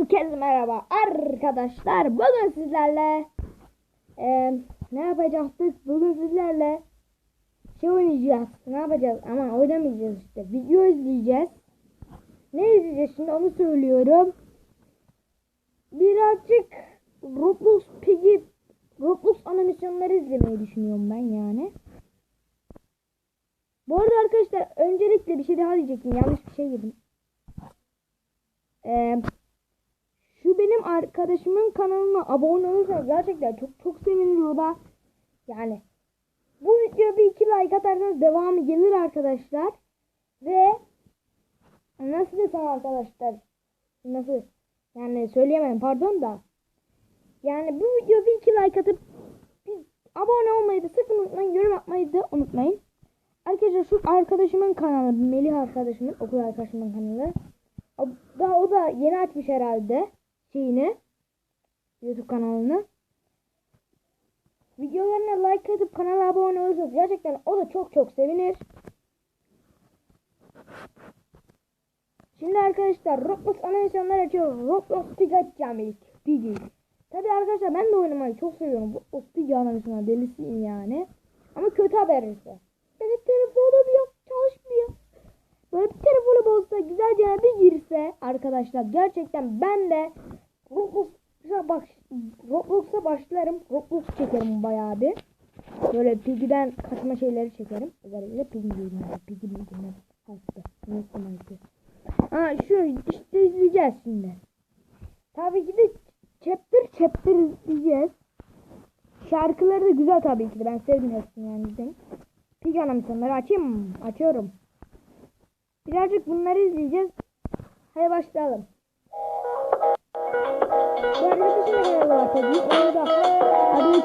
Herkese merhaba arkadaşlar. Bugün sizlerle eee, ne yapacaktık? Bugün sizlerle şey oynayacağız. Ne yapacağız? Ama oynamayacağız işte. Video izleyeceğiz. Ne izleyeceğiz şimdi onu söylüyorum. Birazcık Roblox Piggy Roblox animasyonları izlemeyi düşünüyorum ben yani. Bu arada arkadaşlar öncelikle bir şey daha diyecektim. Yanlış bir şey yedim. Eee şu benim arkadaşımın kanalına abone olursanız gerçekten çok çok sevinirim da. Yani bu video bir iki like atarsanız devamı gelir arkadaşlar. Ve nasıl desem arkadaşlar nasıl yani söyleyemem pardon da. Yani bu video bir iki like atıp bir abone olmayı da sakın unutmayın. Yorum yapmayı da unutmayın. Arkadaşlar şu arkadaşımın kanalı Melih arkadaşımın okul arkadaşımın kanalı. O da, o da yeni açmış herhalde şeyini YouTube kanalını. Videolarına like atıp kanala abone olursanız gerçekten o da çok çok sevinir. Şimdi arkadaşlar Roblox animasyonlar açıyor. Roblox Pig açacağım ilk. Piggy. Tabi arkadaşlar ben de oynamayı çok seviyorum. Roblox Pig animasyonlar delisiyim yani. Ama kötü haber ise. Benim telefonum yok çalışmıyor. Böyle bir telefonu bozsa güzelce bir girse arkadaşlar gerçekten ben de Roblox'a baş, Roblox'a başlarım. Roblox çekerim bayağı bir. Böyle Piggy'den kaçma şeyleri çekerim. Özellikle Piggy değil. Piggy değil. Hasta. Unuttum hasta. Aa şu işte izleyeceğiz şimdi. Tabii ki de chapter chapter izleyeceğiz. Şarkıları da güzel tabii ki de. Ben sevdim hepsini yani. Piggy animasyonları açayım mı? Açıyorum. Birazcık bunları izleyeceğiz. Hadi başlayalım. Bu arkadaşın kanalı var tabii. Onu da adı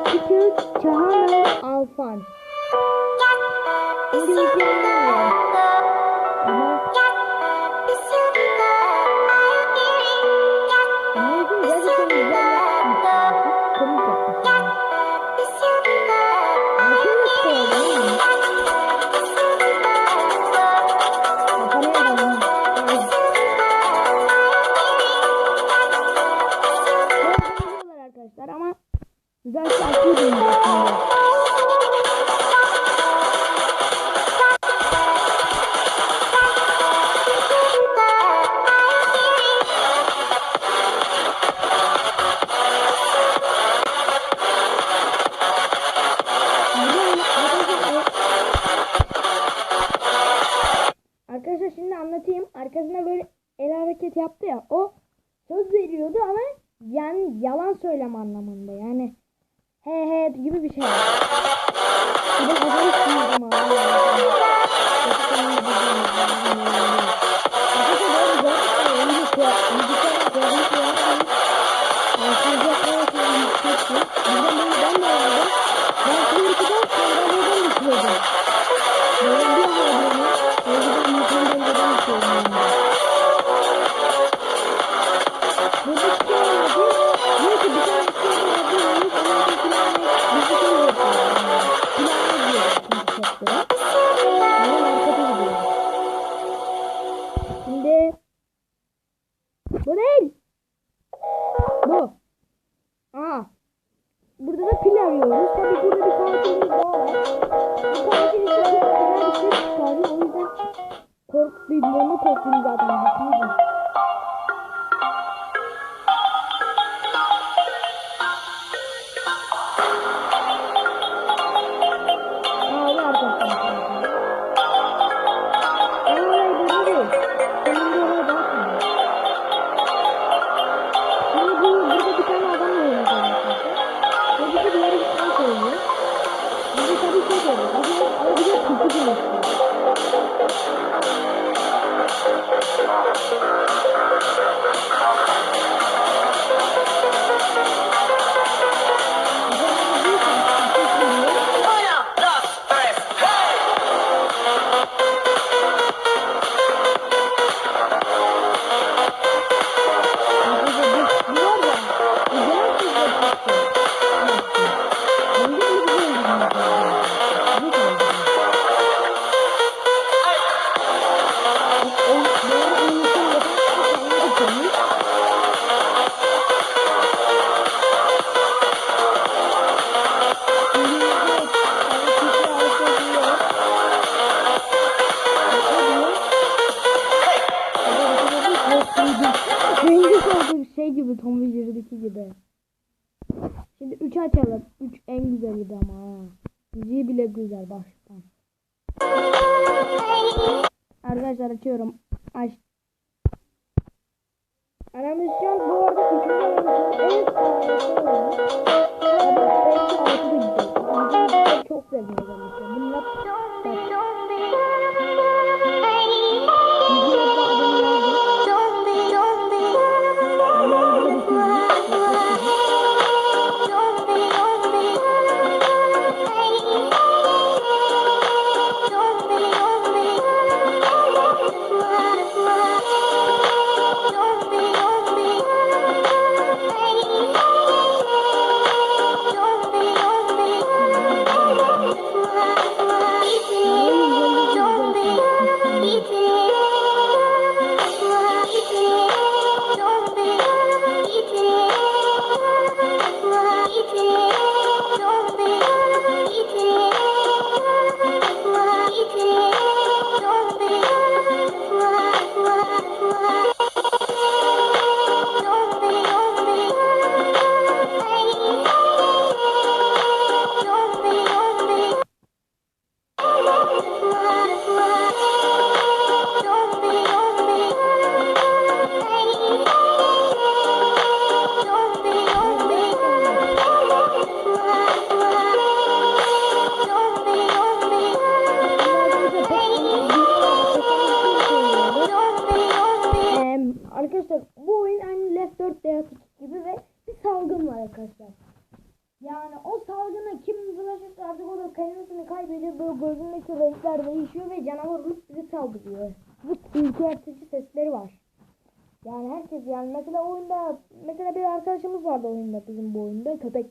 arkadaşımız vardı oyunda bizim bu oyunda köpek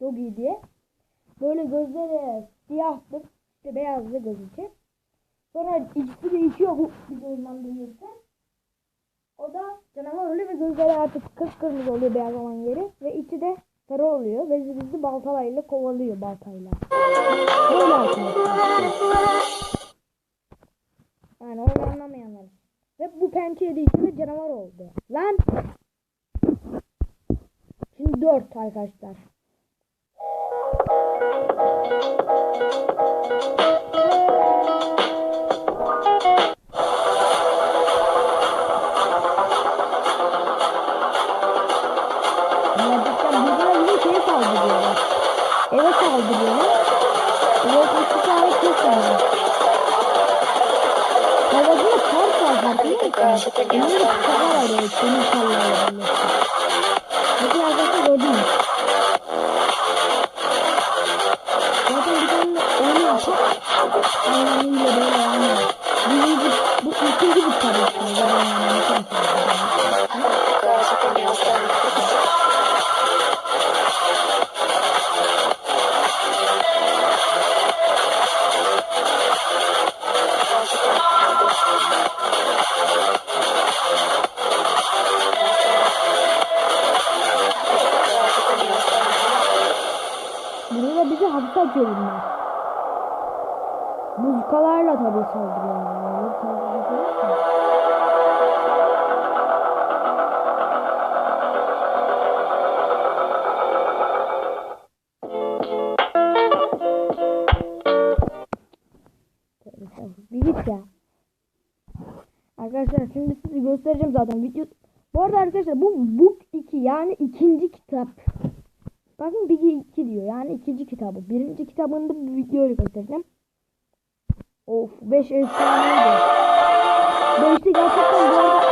Doggy diye. Böyle gözleri siyahtı işte beyazdı göz içi. Sonra ikisi değişiyor bu biz oyundan duyuyorsa. O da canavar oluyor ve gözleri artık kıpkırmızı oluyor beyaz olan yeri. Ve içi de sarı oluyor ve bizi baltalarıyla kovalıyor baltayla. Böyle arkadaşlar. Yani onu anlamayanlar. Ve bu pençe yediği için de canavar oldu. Lan! Şimdi dört arkadaşlar. Şeye saldırıyorlar. Eve saldırıyorlar. Eve iki tane kız var. Havada kar var farkında mısın? Önünde kar var böyle senin karlarla birleşti. Peki gördünüz. Zaten bir tane oyun yapıp aynanıyla böyle yani. Estağfurullah. Bir git. Arkadaşlar şimdi size göstereceğim zaten video. Bu arada arkadaşlar bu book 2 yani ikinci kitap. Bakın bir iki diyor yani ikinci kitabı. Birinci kitabında bir video göstereceğim. Of 5 efsaneydi. Beşte gerçekten bu arada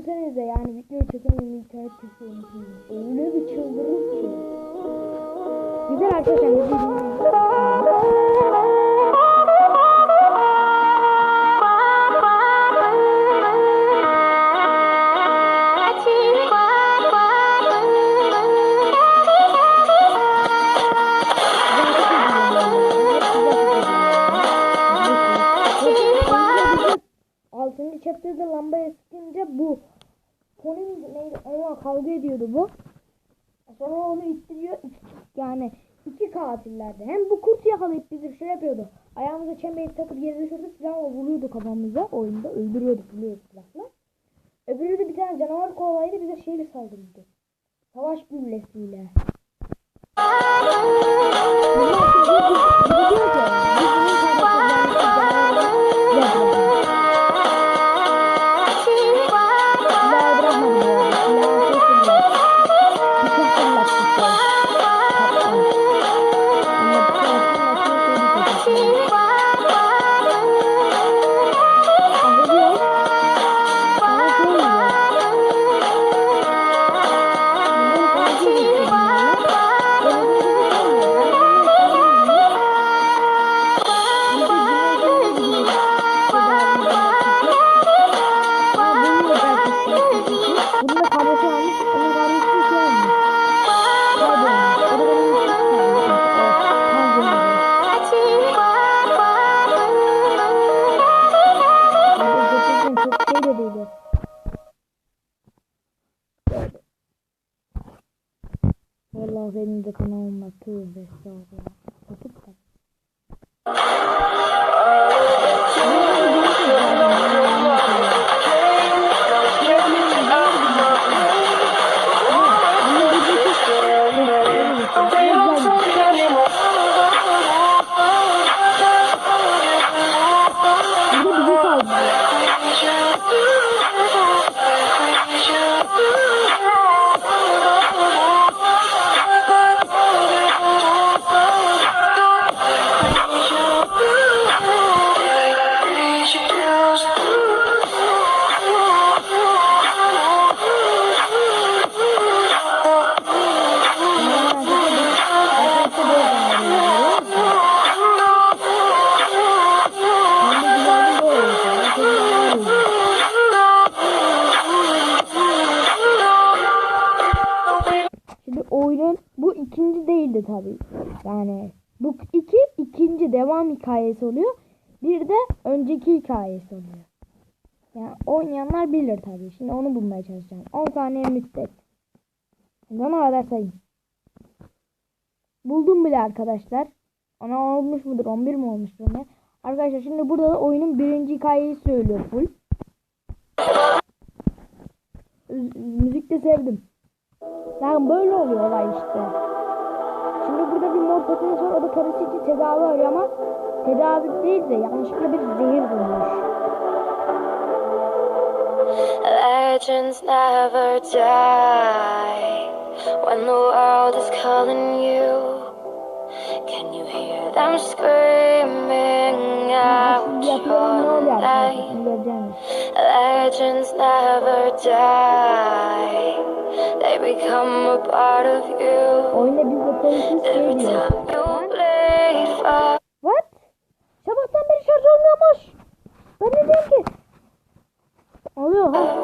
düşünsenize yani video çekemem internet kesiyormuş. Öyle bir çıldırır ki. Güzel arkadaşlar. Altıncı chapter'da lambaya sıkınca bu onunla kavga ediyordu bu. Sonra onu ittiriyor. Yani iki katillerdi. Hem bu kurt yakalayıp bizi şey yapıyordu. Ayağımıza çembeyi takıp yere düşürdü silahla vuruyordu kafamıza. Oyunda öldürüyordu vuruyordu silahla. Öbürü de bir tane canavar kovalaydı bize şeyle saldırıyordu. Savaş güllesiyle. değildi tabii. Yani bu iki ikinci devam hikayesi oluyor. Bir de önceki hikayesi oluyor. Yani oynayanlar bilir tabii. Şimdi onu bulmaya çalışacağım. 10 saniye müddet. Ona kadar sayayım. Buldum bile arkadaşlar. Ona olmuş mudur? 11 mi olmuştur ne? Arkadaşlar şimdi burada da oyunun birinci hikayeyi söylüyor full. Üz- Müzik de sevdim. Yani böyle oluyor olay işte. Patates var. O da karısı için tedavi arıyor ama tedavi değil de yanlışlıkla bir zehir bulmuş. Legends never die when the world is calling you. Can you hear them screaming out your name? Legends never die, Oyunda biz de tanışmış değiliz. What? Sabahtan beri şarj olmuyormuş. Ben ne diyeyim ki? Oluyor ha.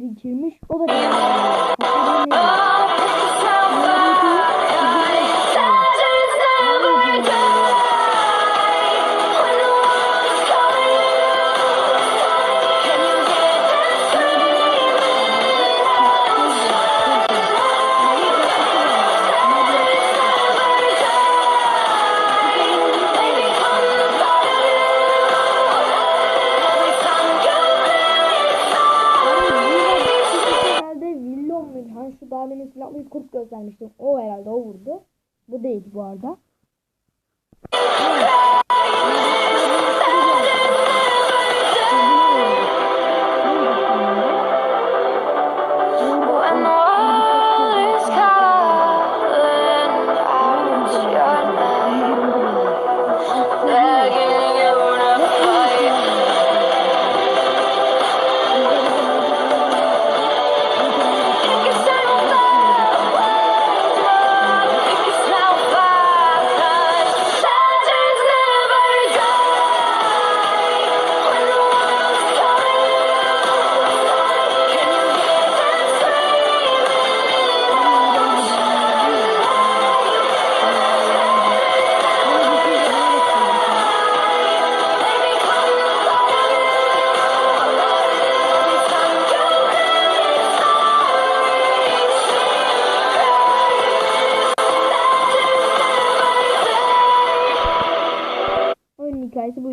Da iksir içirmiş. O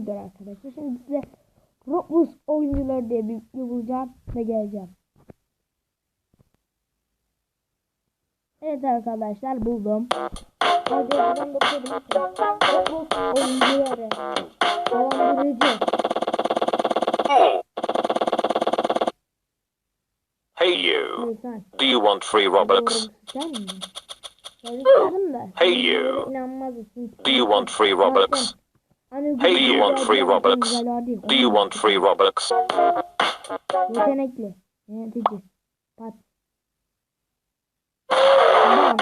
buydu arkadaşlar. Şimdi size Roblox oyuncuları diye bir video bulacağım ve geleceğim. Evet arkadaşlar buldum. Hadi buradan bakabilirsiniz. Roblox oyuncuları. Dolandırıcı. Hey you, do you want free Robux? Yazıklarım da. Hey you. Do you want free Robux? Hani Hey, you want free Robux? Do you want free Robux? Yetenekli. Yönetici. Pat. Bam.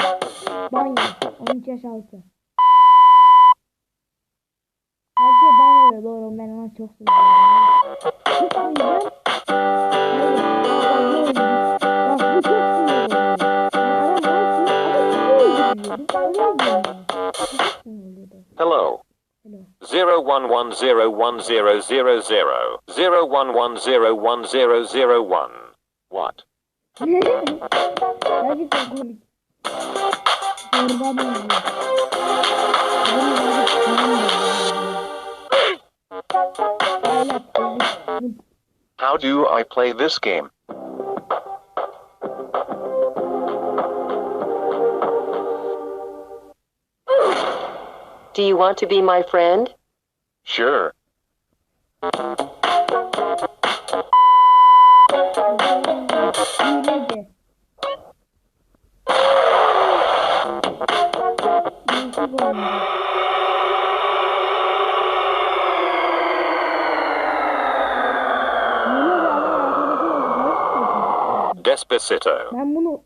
Banyo. 13 yaş altı. Her şey oluyor doğru. Ben ona çok seviyorum. Çok seviyorum. Zero one one zero one zero zero zero zero one one zero one zero zero one. What? How do I play this game? Do you want to be my friend? Sure. Hileci. Değişik oyuncu. Yeni bir adam arkadaşım oldu. Despacito. Ben bunu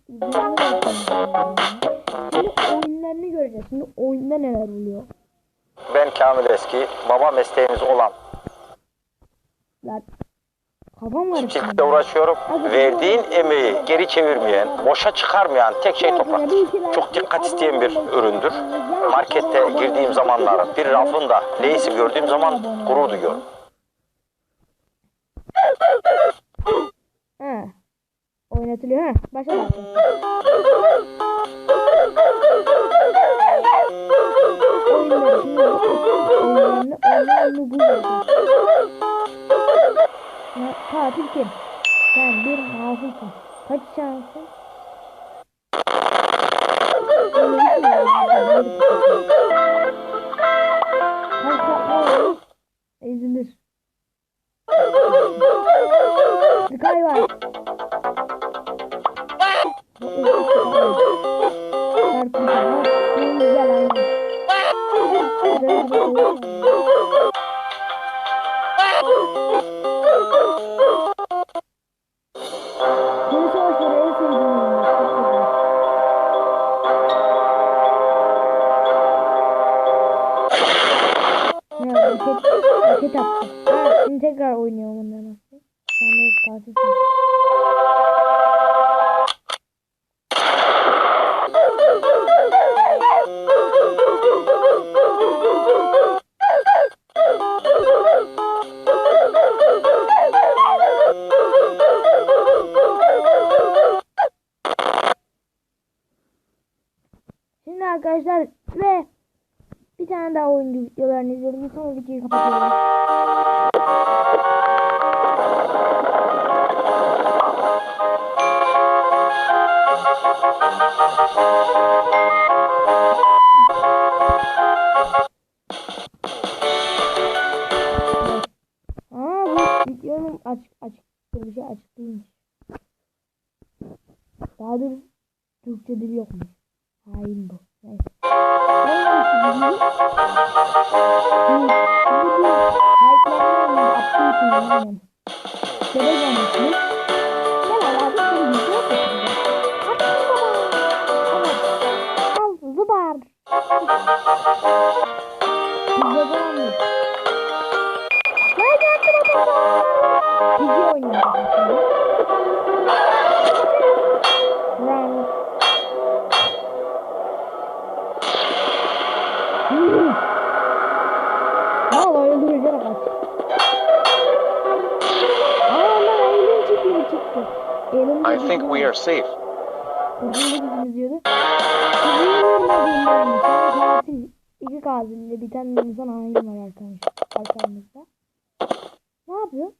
oyunlarını göreceğiz. Şimdi oyunda neler oluyor? Ben Kamil Eski, baba mesleğimiz olan kafam var. çiftlikte uğraşıyorum. Verdiğin emeği geri çevirmeyen, boşa çıkarmayan tek şey toprak. Çok dikkat isteyen bir üründür. Markette girdiğim zamanlar bir rafında Leys'i gördüğüm zaman gurur duyuyorum. Ha. Oynatılıyor ha. Başla başla. Oyunları şimdi oyunlarını oyunlarını buluyoruz. Ne, katil kim? Sen bir masumsun. Kaç şansın? Şimdi tekrar oynuyorum ondan nasıl? Şimdi arkadaşlar ve bir tane daha oyuncu videolarını izliyoruz. Sonra videoyu kapatıyorum. Yokmuş. Hain bu. Neyse. Neyse şimdi. Şimdi bu I think we are safe. İki katille bir tane insan hain var. Arkamızda. Ne yapıyor?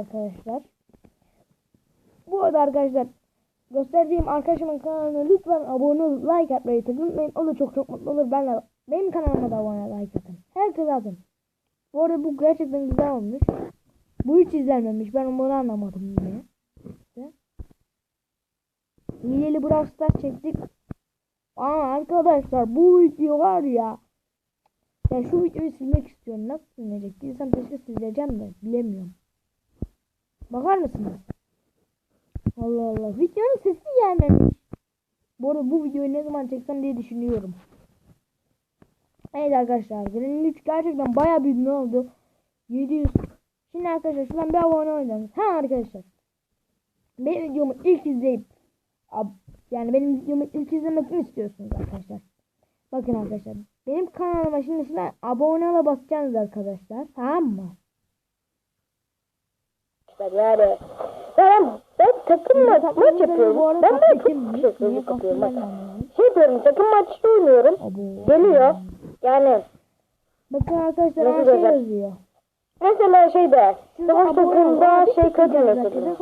Arkadaşlar. Bu arada arkadaşlar gösterdiğim arkadaşımın kanalına lütfen abone olup like atmayı unutmayın. O da çok çok mutlu olur. Ben de benim kanalıma da abone like atın. Herkes atın. Bu arada bu gerçekten güzel olmuş. Bu hiç izlenmemiş. Ben bunu anlamadım yine. İşte. Hileli Brawl Stars çektik. Aa arkadaşlar bu video var ya. Ya şu videoyu silmek istiyorum. Nasıl silinecek? Bilsem keşke sileceğim de bilemiyorum. Bakar mısınız? Allah Allah. Videonun sesi gelmemiş. Bu arada bu videoyu ne zaman çeksem diye düşünüyorum. Evet arkadaşlar. Green 3 gerçekten baya büyük ne oldu? 700. Şimdi arkadaşlar şuradan bir abone oynayalım. Ha arkadaşlar. Benim videomu ilk izleyip yani benim videomu ilk izlemesini istiyorsunuz arkadaşlar. Bakın arkadaşlar. Benim kanalıma şimdi şuna abone ola basacaksınız arkadaşlar. Tamam mı? Yani ben, ben takım maç, maç yapıyorum. Ben böyle çok teşekkür yapıyorum. Bak, şey yapıyorum takım maçta oynuyorum. Geliyor. Yani Bakın arkadaşlar her şey yazıyor. mesela şeyde savaş takımda şey kadın mesela.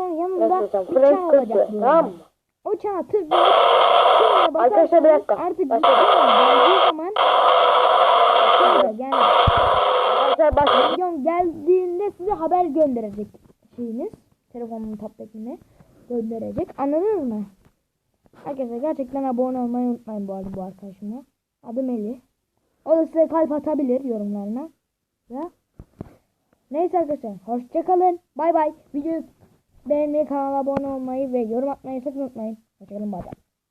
arkadaşlar. Çan Frank kötü. Tamam mı? O şuraya Arkadaşlar bir dakika. artık Başla. videom geldiği zaman yani Arkadaşlar videom geldiğinde size haber gönderecek şeyiniz. Telefonun tabletine gönderecek. Anladınız mı? Arkadaşlar gerçekten abone olmayı unutmayın bu arada bu arkadaşıma. Adı Melih. O da size kalp atabilir yorumlarına. Ve Neyse arkadaşlar hoşçakalın. Bay bay. Videoyu beğenmeyi, kanala abone olmayı ve yorum atmayı sakın unutmayın. Hoşçakalın bay bay.